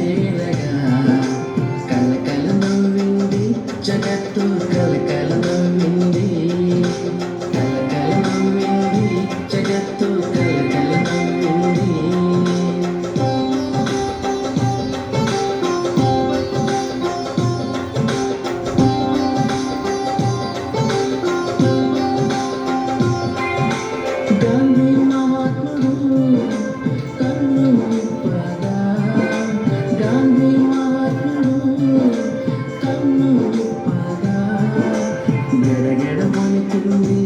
చేయగా కలకల నవ్వింది జగత్తు కలకల. me.